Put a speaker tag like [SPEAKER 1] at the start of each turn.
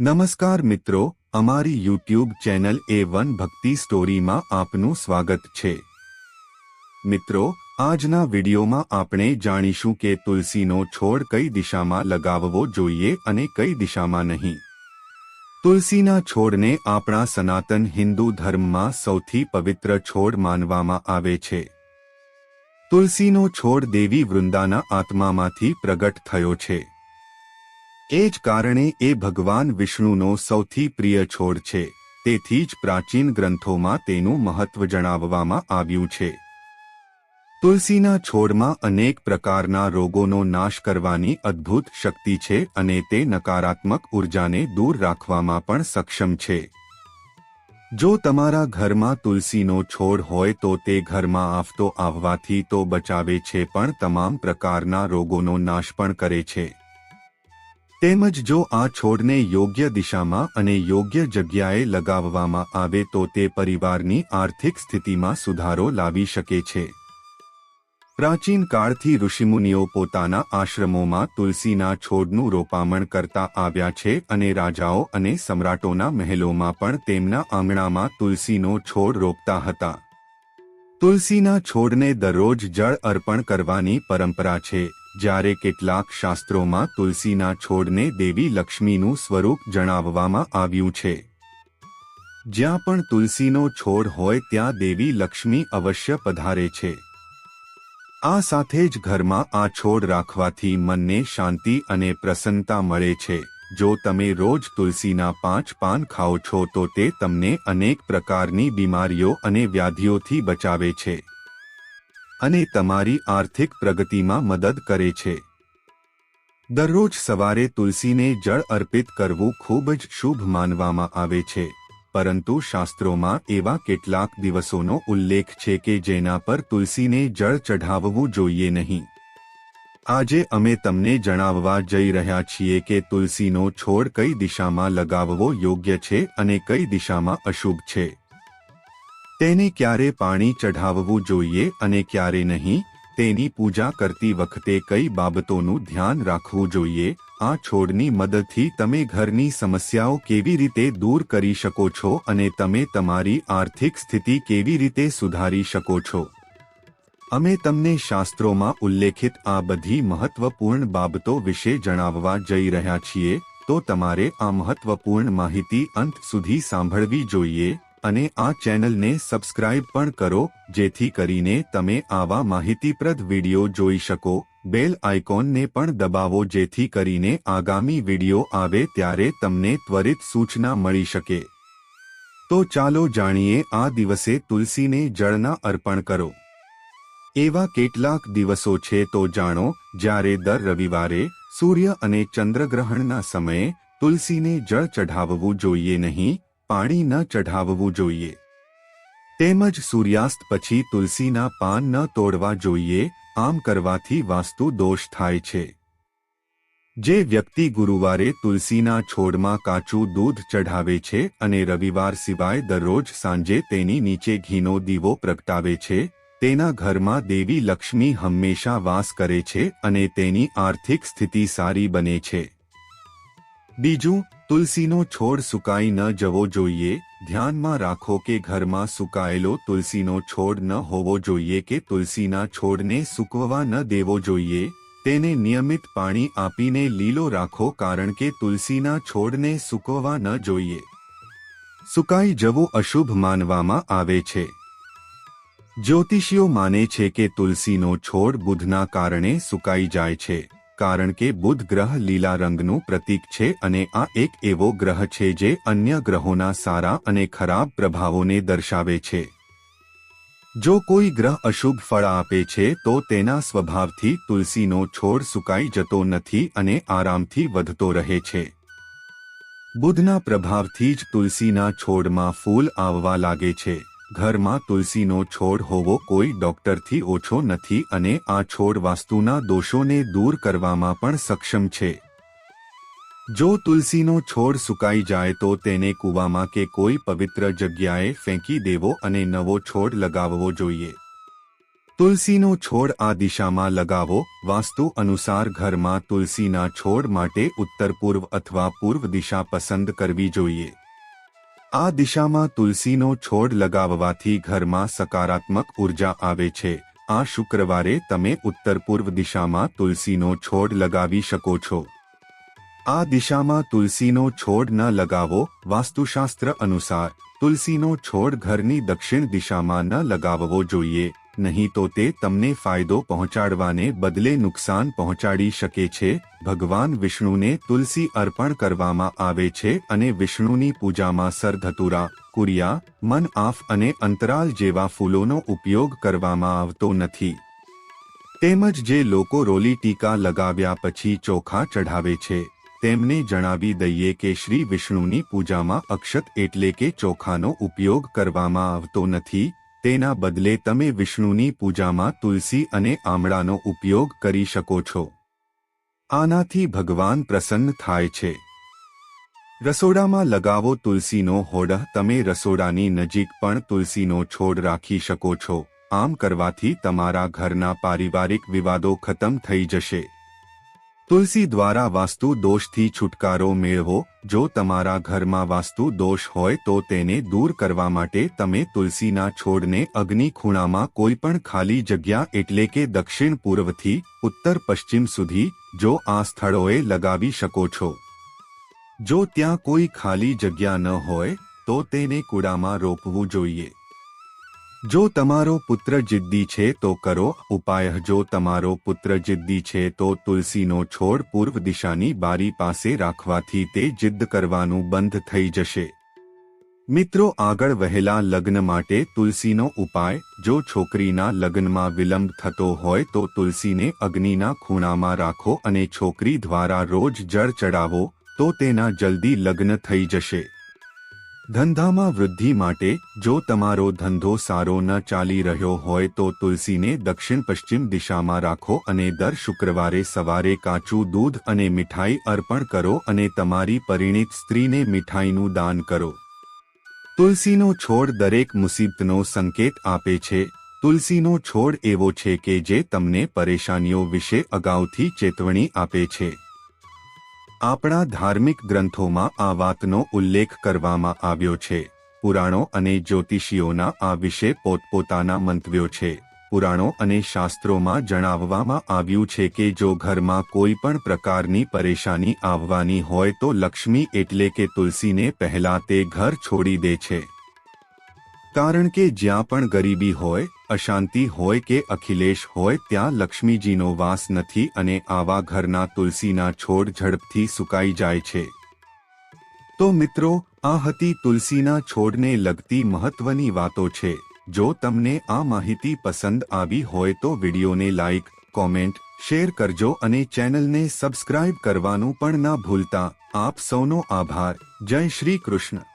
[SPEAKER 1] નમસ્કાર મિત્રો, અમારી યુટ્યુબ ચેનલ એ વન ભક્તિ સ્ટોરીમાં આપનું સ્વાગત છે. મિત્રો, આજના વિડીયોમાં આપણે જાણીશું કે તુલસીનો છોડ કઈ દિશામાં લગાવવો જોઈએ અને કઈ દિશામાં નહીં. તુલસીના છોડને આપણા સનાતન હિન્દુ ધર્મમાં સૌથી પવિત્ર છોડ માનવામાં આવે છે. તુલસીનો છોડ દેવી વૃંદાના આત્મામાંથી પ્રગટ થયો છે. એ જ કારણે એ ભગવાન વિષ્ણુનો સૌથી પ્રિય છોડ છે, તેથી જ પ્રાચીન ગ્રંથોમાં તેનું મહત્વ જણાવવામાં આવ્યું છે. તુલસીના છોડમાં અનેક પ્રકારના રોગોનો નાશ કરવાની અદ્ભુત શક્તિ છે અને તે નકારાત્મક ઉર્જાને દૂર રાખવામાં પણ સક્ષમ છે. જો તમારા ઘરમાં તુલસીનો છોડ હોય તો તે ઘરમાં આવતો આવવાથી તો બચાવે છે પણ તમામ પ્રકારના રોગોનો નાશ પણ કરે છે. તેમજ જો આ છોડને યોગ્ય દિશામાં અને યોગ્ય જગ્યાએ લગાવવામાં આવે તો તે પરિવારની આર્થિક સ્થિતિમાં સુધારો લાવી શકે છે. પ્રાચીન કાળથી ઋષિમુનિઓ પોતાના આશ્રમોમાં તુલસીના છોડનું રોપામણ કરતા આવ્યા છે અને રાજાઓ અને સમ્રાટોના મહેલોમાં પણ તેમના આંગણામાં તુલસીનો છોડ રોપતા હતા. તુલસીના છોડને દરરોજ જળ અર્પણ કરવાની પરંપરા છે. જ્યારે કેટલાક શાસ્ત્રોમાં તુલસીના છોડને દેવી લક્ષ્મીનું સ્વરૂપ જણાવવામાં આવ્યું છે. જ્યાં પણ તુલસીનો છોડ હોય ત્યાં દેવી લક્ષ્મી અવશ્ય પધારે છે. આ સાથે જ ઘરમાં આ છોડ રાખવાથી મનને શાંતિ અને પ્રસન્નતા મળે છે. જો તમે રોજ તુલસીના પાંચ પાન ખાઓ છો તો તે તમને અનેક પ્રકારની બીમારીઓ અને વ્યાધિઓથી બચાવે છે. અને તમારી આર્થિક પ્રગતિમાં મદદ કરે છે. દરરોજ સવારે તુલસીને જળ અર્પિત કરવું ખૂબ જ શુભ માનવામાં આવે છે. પરંતુ શાસ્ત્રોમાં એવા કેટલાક દિવસોનો ઉલ્લેખ છે કે જેના પર તુલસીને જળ ચઢાવવું જોઈએ નહીં. આજે અમે તમને જણાવવા જઈ રહ્યા છીએ કે તુલસીનો છોડ કઈ દિશામાં લગાવવો યોગ્ય છે અને કઈ દિશામાં અશુભ છે. તેને ક્યારે પાણી ચઢાવવું જોઈએ અને ક્યારે નહીં, તેની પૂજા કરતી વખતે કઈ બાબતોનું ધ્યાન રાખવું જોઈએ, આ છોડની મદદથી તમે ઘરની સમસ્યાઓ કેવી રીતે દૂર કરી શકો છો અને તમે તમારી આર્થિક સ્થિતિ કેવી રીતે સુધારી શકો છો. અમે તમને શાસ્ત્રોમાં ઉલ્લેખિત આ બધી મહત્વપૂર્ણ બાબતો વિશે જણાવવા જઈ રહ્યા છીએ, તો તમારે આ મહત્વપૂર્ણ માહિતી અંત સુધી સાંભળવી જોઈએ અને આ ચેનલને સબસ્ક્રાઇબ પણ કરો, જેથી કરીને તમે આવા માહિતીપ્રદ વિડિયો જોઈ શકો. બેલ આઇકોનને પણ દબાવો, જેથી કરીને આગામી વીડિયો આવે ત્યારે તમને ત્વરિત સૂચના મળી શકે. તો ચાલો જાણીએ, આ દિવસે તુલસીને જળના અર્પણ કરો. એવા કેટલાક દિવસો છે તો જાણો, જ્યારે દર રવિવારે સૂર્ય અને ચંદ્રગ્રહણના સમયે તુલસીને જળ ચઢાવવું જોઈએ નહીં પાણી ન ચઢાવવું જોઈએ. તેમજ સૂર્યાસ્ત પછી તુલસીના પાન ન તોડવા જોઈએ, આમ કરવાથી વાસ્તુ દોષ થાય છે. જે વ્યક્તિ ગુરુવારે તુલસીના છોડમાં કાચું દૂધ ચઢાવે છે અને રવિવાર સિવાય દરરોજ સાંજે તેની નીચે ઘીનો દીવો પ્રગટાવે છે, તેના ઘરમાં દેવી લક્ષ્મી હંમેશા વાસ કરે છે અને તેની આર્થિક સ્થિતિ સારી બને છે. બીજું તુલસીનો છોડ સુકાઈ ન જવો જોઈએ, ધ્યાનમાં રાખો કે ઘરમાં સુકાયેલો તુલસીનો છોડ ન હોવો જોઈએ કે તુલસીના છોડને સૂકવવા ન દેવો જોઈએ, તેને નિયમિત પાણી આપીને લીલો રાખો કારણ કે તુલસીના છોડને સૂકવવા ન જોઈએ. સુકાઈ જવું અશુભ માનવામાં આવે છે. જ્યોતિષીઓ માને છે કે તુલસીનો છોડ બુધના કારણે સુકાઈ જાય છે. કારણ કે બુધ ગ્રહ લીલા રંગનું પ્રતીક છે અને આ એક એવો ગ્રહ છે જે અન્ય ગ્રહોના સારા અને ખરાબ પ્રભાવોને દર્શાવે છે. જો કોઈ ગ્રહ અશુભ ફળ આપે છે, તો તેના સ્વભાવથી તુલસીનો છોડ સુકાઈ જતો નથી અને આરામથી વધતો રહે છે. બુધના પ્રભાવથી જ તુલસીના છોડમાં ફૂલ આવવા લાગે છે. ઘરમાં તુલસીનો છોડ હોવો કોઈ ડોક્ટરથી ઓછો નથી અને આ છોડ વાસ્તુના દોષોને દૂર કરવામાં પણ સક્ષમ છે. જો તુલસીનો છોડ સુકાઈ જાય તો તેને કૂવામાં કે કોઈ પવિત્ર જગ્યાએ ફેંકી દેવો અને નવો છોડ લગાવવો જોઈએ. તુલસીનો છોડ આ દિશામાં લગાવો, વાસ્તુ અનુસાર ઘરમાં તુલસીના છોડ માટે ઉત્તર પૂર્વ અથવા પૂર્વ દિશા પસંદ કરવી જોઈએ. આ દિશામાં તુલસીનો છોડ લગાવવાથી ઘરમાં સકારાત્મક ઊર્જા આવે છે. આ શુક્રવારે તમે ઉત્તર પૂર્વ દિશામાં તુલસીનો છોડ લગાવી શકો છો. આ દિશામાં તુલસીનો છોડ ન લગાવો, વાસ્તુશાસ્ત્ર અનુસાર, તુલસીનો છોડ ઘરની દક્ષિણ દિશામાં ન લગાવવો જોઈએ. નહીં તો તે તમને ફાયદો પહોંચાડવાને બદલે નુકસાન પહોંચાડી શકે છે. ભગવાન વિષ્ણુને તુલસી અર્પણ કરવામાં આવે છે અને વિષ્ણુની પૂજામાં સરધતુરા, કુરિયા, મન આફ અને અંતરાલ જેવા ફૂલોનો ઉપયોગ કરવામાં આવતો નથી. તેમજ જે લોકો રોલી ટીકા લગાવ્યા પછી ચોખા ચઢાવે છે, તેમને જણાવી દઈએ કે શ્રી વિષ્ણુની પૂજામાં અક્ષત એટલે કે ચોખાનો ઉપયોગ કરવામાં આવતો નથી. તેના બદલે તમે વિષ્ણુની પૂજામાં તુલસી અને આમળાનો ઉપયોગ કરી શકો છો. આનાથી ભગવાન પ્રસન્ન થાય છે. રસોડામાં લગાવો તુલસીનો હોડહ તમે રસોડાની નજીક પણ તુલસીનો છોડ રાખી શકો છો. આમ કરવાથી તમારા ઘરના પારિવારિક વિવાદો ખતમ થઈ જશે. તુલસી દ્વારા વાસ્તુ દોષથી છુટકારો મેળવો. જો તમારા ઘરમાં વાસ્તુ દોષ હોય તો તેને દૂર કરવા માટે તમે તુલસીના છોડને અગ્નિ ખૂણામાં કોઈ પણ ખાલી જગ્યા એટલે કે દક્ષિણ પૂર્વથી ઉત્તર પશ્ચિમ સુધી જો આ સ્થળોએ લગાવી શકો છો. જો ત્યાં કોઈ ખાલી જગ્યા ન હોય, તો તેને કુડામાં રોપવું જોઈએ. જો તમારો પુત્ર જિદ્દી છે તો કરો ઉપાય. જો તમારો પુત્ર જિદ્દી છે તો તુલસીનો છોડ પૂર્વ દિશાની બારી પાસે રાખવાથી તે જિદ્દ કરવાનું બંધ થઈ જશે. મિત્રો, આગળ વહેલા લગ્ન માટે તુલસીનો ઉપાય. જો છોકરીના લગ્નમાં વિલંબ થતો હોય તો તુલસીને અગ્નિના ખૂણામાં રાખો અને છોકરી દ્વારા રોજ જળ ચડાવો તો તેના જલ્દી લગ્ન થઈ જશે. ધંધામાં વૃદ્ધિ માટે જો તમારો ધંધો સારો ન ચાલી રહ્યો હોય તો તુલસીને દક્ષિણ પશ્ચિમ દિશામાં રાખો અને દર શુક્રવારે સવારે કાચું દૂધ અને મીઠાઈ અર્પણ કરો અને તમારી પરિણીત સ્ત્રીને મીઠાઈનું દાન કરો. તુલસીનો છોડ દરેક મુસીબતનો સંકેત આપે છે. તુલસીનો છોડ એવો છે કે જે તમને પરેશાનીઓ વિશે અગાઉથી ચેતવણી આપે છે. આપણા ધાર્મિક ગ્રંથોમાં આ વાતનો ઉલ્લેખ કરવામાં આવ્યો છે. પુરાણો અને જ્યોતિષીઓના આ વિશે પોતપોતાના મંતવ્યો છે. પુરાણો અને શાસ્ત્રોમાં જણાવવામાં આવ્યું છે કે જો ઘરમાં કોઈ પણ પ્રકારની પરેશાની આવવાની હોય તો લક્ષ્મી એટલે કે તુલસીને પહેલા તે ઘર છોડી દે છે. કારણ કે જ્યાં પણ ગરીબી હોય અશાંતિ હોય કે અખિલેશ હોય ત્યાં લક્ષ્મીજીનો વાસ નથી અને આવા ઘરના તુલસીના છોડ ઝડપથી સુકાઈ જાય છે. તો મિત્રો, આ હતી તુલસીના છોડને લગતી મહત્વની વાતો છે. જો તમને આ માહિતી પસંદ આવી હોય તો વિડીયોને લાઇક કોમેન્ટ, શેર કરજો અને ચેનલને સબસ્ક્રાઇબ કરવાનું પણ ના ભૂલતા. આપ સૌનો આભાર. જય શ્રી કૃષ્ણ.